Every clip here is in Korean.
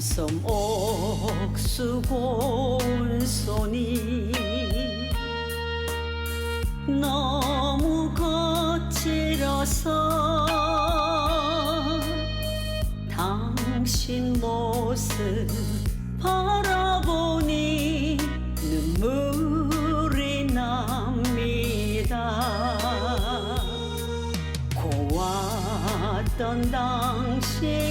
솜옥수 고운 손이 너무 거칠어서 당신 모습 바라보니 눈물이 납니다. 고왔던 당신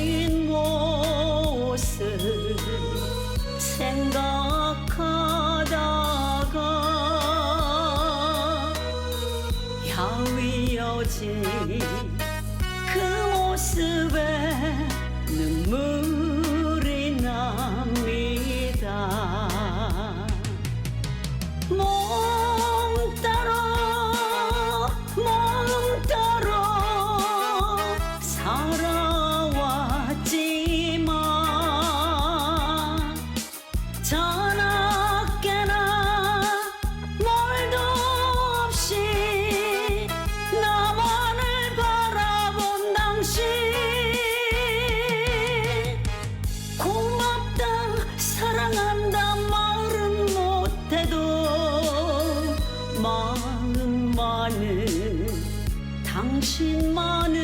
생각하다가 야위어진 사랑만은 당신만의